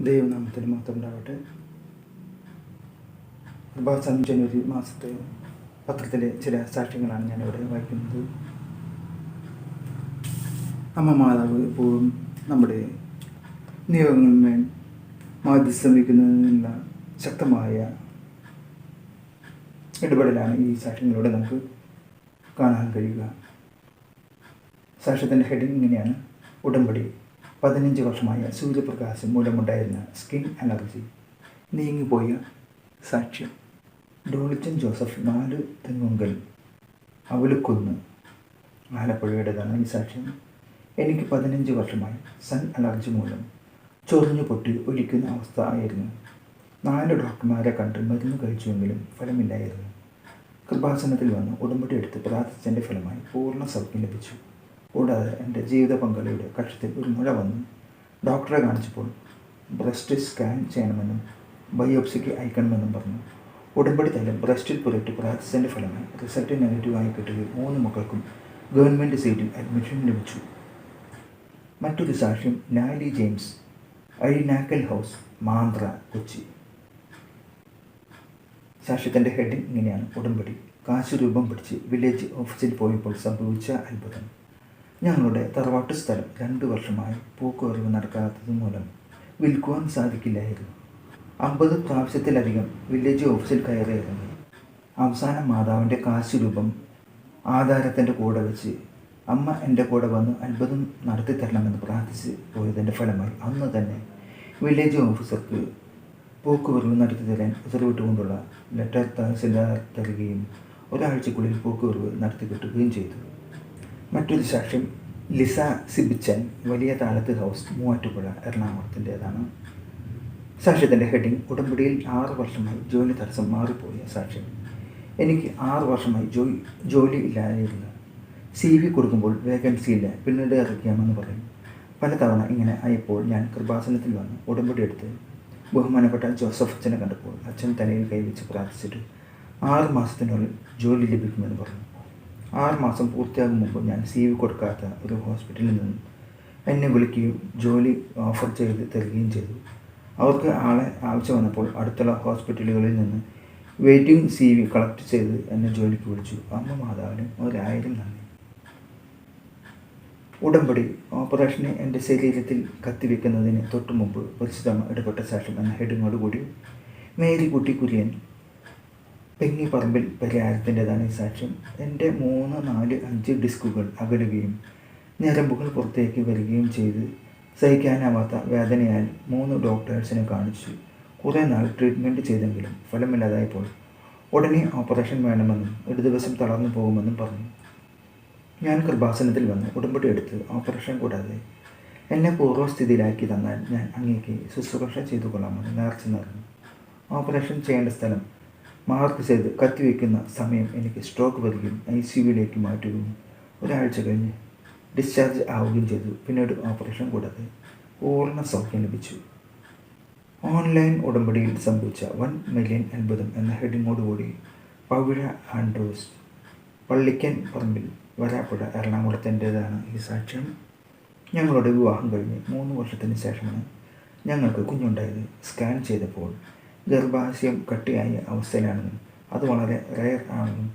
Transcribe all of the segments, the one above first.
ദൈവനാമത്തിന് മാത്രം ഉണ്ടാവട്ടെ പ്രഭാസം ജനുവരി മാസത്തെ പത്രത്തിലെ ചില സാക്ഷ്യങ്ങളാണ് ഞാനിവിടെ വായിക്കുന്നത്. അമ്മ മാതാവ് എപ്പോഴും നമ്മുടെ നിയമങ്ങളിന്മേൽ മാധ്യസ്ഥം വയ്ക്കുന്നതിനുള്ള ശക്തമായ ഇടപെടലാണ് ഈ സാക്ഷ്യങ്ങളിലൂടെ നമുക്ക് കാണാൻ കഴിയുക. സാക്ഷ്യത്തിന്റെ ഹെഡിങ് ഇങ്ങനെയാണ്. ഉടമ്പടി പതിനഞ്ച് വർഷമായ സൂര്യപ്രകാശം മൂലമുണ്ടായിരുന്ന സ്കിൻ അലർജി. നീങ്ങിപ്പോയ സാക്ഷ്യം. ഡോളിച്ചൻ ജോസഫ് നാല് തെങ്ങുങ്കൽ. അവലുക്കുന്ന് ആലപ്പുഴയുടേതാണ് ഈ സാക്ഷ്യം. എനിക്ക് പതിനഞ്ച് വർഷമായി സൺ അലർജി മൂലം ചൊറിഞ്ഞു പൊട്ടി ഒലിക്കുന്ന അവസ്ഥ ആയിരുന്നു. നാല് ഡോക്ടർമാരെ കണ്ട് മരുന്ന് കഴിച്ചുവെങ്കിലും ഫലമില്ലായിരുന്നു. കൃപാസനത്തിൽ വന്ന് ഉടമ്പടി എടുത്ത് പ്രാർത്ഥിച്ചതിന്റെ ഫലമായി പൂർണ സൗഖ്യം ലഭിച്ചു. കൂടാതെ എന്റെ ജീവിത പങ്കാളിയുടെ കക്ഷത്തിൽ ഒരു മുഴ വന്നു ഡോക്ടറെ കാണിച്ചപ്പോൾ ബ്രസ്റ്റ് സ്കാൻ ചെയ്യണമെന്നും ബയോപ്സിക്ക് അയക്കണമെന്നും പറഞ്ഞു. ഉടമ്പടി തലം ബ്രസ്റ്റിൽ പുരട്ടി പ്രാക്സിന്റെ ഫലമായി റിസൾട്ട് നെഗറ്റീവായി കിട്ടുകയും മൂന്ന് മക്കൾക്കും ഗവൺമെന്റ് സീറ്റിൽ അഡ്മിഷൻ ലഭിച്ചു. മറ്റൊരു സാക്ഷ്യം നാലി ജെയിംസ് അഴിനാക്കൽ ഹൗസ് മാന്ത്ര കൊച്ചി. സാക്ഷ്യത്തിന്റെ ഹെഡിങ് ഇങ്ങനെയാണ്. ഉടമ്പടി കാശ് രൂപം പിടിച്ച് വില്ലേജ് ഓഫീസിൽ പോയപ്പോൾ സംഭവിച്ച അത്ഭുതം. ഞങ്ങളുടെ തറവാട്ട് സ്ഥലം രണ്ട് വർഷമായി പൂക്കുറിവ് നടക്കാത്തത് മൂലം വിൽക്കുവാൻ സാധിക്കില്ലായിരുന്നു. അമ്പത് പ്രാവശ്യത്തിലധികം വില്ലേജ് ഓഫീസിൽ കയറിയിരുന്നു. അവസാനം മാതാവിന്റെ കാശ് രൂപം ആധാരത്തിന്റെ കൂടെ വെച്ച് അമ്മ എന്റെ കൂടെ വന്ന് അത്ഭുതം നടത്തി തരണമെന്ന് പ്രാർത്ഥിച്ച് പോയതിന്റെ ഫലമായി അന്ന് തന്നെ വില്ലേജ് ഓഫീസർക്ക് പോക്കുവരവ് നടത്തി തരാൻ ഉത്തരവിട്ടുകൊണ്ടുള്ള ലെറ്റർ തഹസിൽദാർ തരികയും ഒരാഴ്ചക്കുള്ളിൽ പോക്കുവരവ് നടത്തി കിട്ടുകയും ചെയ്തു. മറ്റൊരു സാക്ഷ്യം ലിസ സിബിച്ചൻ വലിയ താലത്ത് ഹൗസ് മൂവാറ്റുപുഴ എറണാകുളത്തിന്റേതാണ്. സാക്ഷ്യത്തിന്റെ ഹെഡിങ് ഉടമ്പടിയിൽ ആറ് വർഷമായി ജോലി തടസ്സം മാറിപ്പോയ സാക്ഷ്യം എനിക്ക് ആറ് വർഷമായി ജോലി ജോലി ഇല്ലായിരുന്നു. സി വി കൊടുക്കുമ്പോൾ വേക്കൻസി ഇല്ല പിന്നീട് ഇറക്കിയാമെന്ന് പറയും. പലതവണ ഇങ്ങനെ ആയപ്പോൾ ഞാൻ കൃപാസനത്തിൽ വന്ന് ഉടമ്പടി എടുത്ത് ബഹുമാനപ്പെട്ട ജോസഫ് അച്ഛനെ കണ്ടപ്പോൾ അച്ഛൻ തലയിൽ കൈവച്ച് പ്രാർത്ഥിച്ചിട്ട് ആറ് മാസത്തിനുള്ളിൽ ജോലി ലഭിക്കുമെന്ന് പറഞ്ഞു. ആറ് മാസം പൂർത്തിയാകും മുമ്പ് ഞാൻ സി വി കൊടുക്കാത്ത ഒരു ഹോസ്പിറ്റലിൽ നിന്ന് എന്നെ വിളിക്കുകയും ജോലി ഓഫർ ചെയ്ത് തരികയും ചെയ്തു. അവർക്ക് ആളെ ആവശ്യം വന്നപ്പോൾ അടുത്തുള്ള ഹോസ്പിറ്റലുകളിൽ നിന്ന് വെയിറ്റിംഗ് സി വി കളക്ട് ചെയ്ത് എന്നെ ജോലിക്ക് വിളിച്ചു. അമ്മ മാതാവിന് ഒരായിരം നന്ദി. ഉടമ്പടി ഓപ്പറേഷന് എന്റെ ശരീരത്തിൽ കത്തിവെക്കുന്നതിന് തൊട്ടുമുമ്പ് മുമ്പ് പരിശുദ്ധമ്മ ഇടപെട്ട ശേഷം എന്ന ഹെഡിങ്ങോടുകൂടി മേരിക്കുട്ടി കുര്യൻ പെങ്ങിപ്പറമ്പിൽ പരിഹാരത്തിന്റെതാണ് ഈ സാക്ഷ്യം. എന്റെ മൂന്ന് നാല് അഞ്ച് ഡിസ്കുകൾ അകലുകയും ഞരമ്പുകൾ പുറത്തേക്ക് വരികയും ചെയ്ത് സഹിക്കാനാവാത്ത വേദനയാൽ മൂന്ന് ഡോക്ടേഴ്സിനെ കാണിച്ചു. കുറേ നാൾ ട്രീറ്റ്മെന്റ് ചെയ്തെങ്കിലും ഫലമില്ലാതായപ്പോൾ ഉടനെ ഓപ്പറേഷൻ വേണമെന്നും ഒരു ദിവസം തളർന്നു പോകുമെന്നും പറഞ്ഞു. ഞാൻ കൃപാസനത്തിൽ വന്ന് ഉടമ്പടി എടുത്ത് ഓപ്പറേഷൻ കൂടാതെ എന്നെ പൂർവസ്ഥിതിയിലാക്കി തന്നാൽ ഞാൻ അങ്ങേക്ക് ശുശ്രൂഷ ചെയ്തു കൊള്ളാമെന്ന് നേർച്ച നൽകുന്നു ഓപ്പറേഷൻ ചെയ്യേണ്ട സ്ഥലം മാർക്ക് ചെയ്ത് കത്തിവെക്കുന്ന സമയം എനിക്ക് സ്ട്രോക്ക് വരികയും ഐ സി യുവിലേക്ക് മാറ്റുകയും ഒരാഴ്ച കഴിഞ്ഞ് ഡിസ്ചാർജ് ആവുകയും ചെയ്തു. പിന്നീട് ഓപ്പറേഷൻ കൂടാതെ പൂർണ സൗഖ്യം ലഭിച്ചു. ഓൺലൈൻ ഉടമ്പടിയിൽ സംഭവിച്ച വൺ മില്യൺ അത്ഭുതം എന്ന ഹെഡിങ്ങോടുകൂടി പവിഴ ആൻഡ്രോസ് പള്ളിക്കൻ പറമ്പിൽ വരാപ്പുഴ എറണാകുളത്തിന്റേതാണ് ഈ സാക്ഷ്യം. ഞങ്ങളുടെ വിവാഹം കഴിഞ്ഞ് മൂന്ന് വർഷത്തിന് ശേഷമാണ് ഞങ്ങൾക്ക് കുഞ്ഞുണ്ടായത്. സ്കാൻ ചെയ്തപ്പോൾ ഗർഭാശയം കട്ടിയായ അവസ്ഥയിലാണെന്നും അത് വളരെ റെയർ ആണെന്നും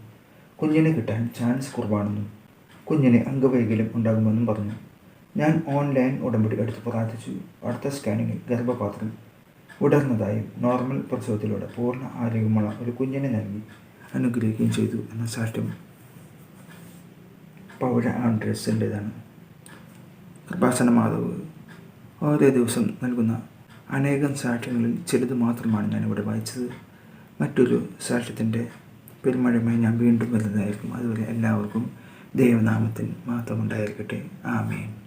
കുഞ്ഞിനെ കിട്ടാൻ ചാൻസ് കുറവാണെന്നും കുഞ്ഞിന് അംഗവൈകല്യം ഉണ്ടാകുമെന്നും പറഞ്ഞു. ഞാൻ ഓൺലൈൻ ഉടമ്പടി എടുത്ത് പ്രാർത്ഥിച്ചു. അടുത്ത സ്കാനിങ്ങിൽ ഗർഭപാത്രം ഉടർന്നതായും നോർമൽ പ്രസവത്തിലൂടെ പൂർണ ആരോഗ്യമുള്ള ഒരു കുഞ്ഞിനെ നൽകി അനുഗ്രഹിക്കുകയും ചെയ്തു എന്ന സാക്ഷ്യം പൗര ആൻഡ്രസിന്റെതാണ് കൃപാസന മാധവ് ഓരോ ദിവസം നൽകുന്ന അനേകം സാക്ഷ്യങ്ങളിൽ ചിലത് മാത്രമാണ് ഞാനിവിടെ വായിച്ചത്. മറ്റൊരു സാക്ഷ്യത്തിന്റെ പെരുമഴയുമായി ഞാൻ വീണ്ടും വരുന്നതായിരിക്കും അതുപോലെ എല്ലാവർക്കും ദൈവനാമത്തിൽ മാത്രമുണ്ടായിരിക്കട്ടെ ആമേൻ.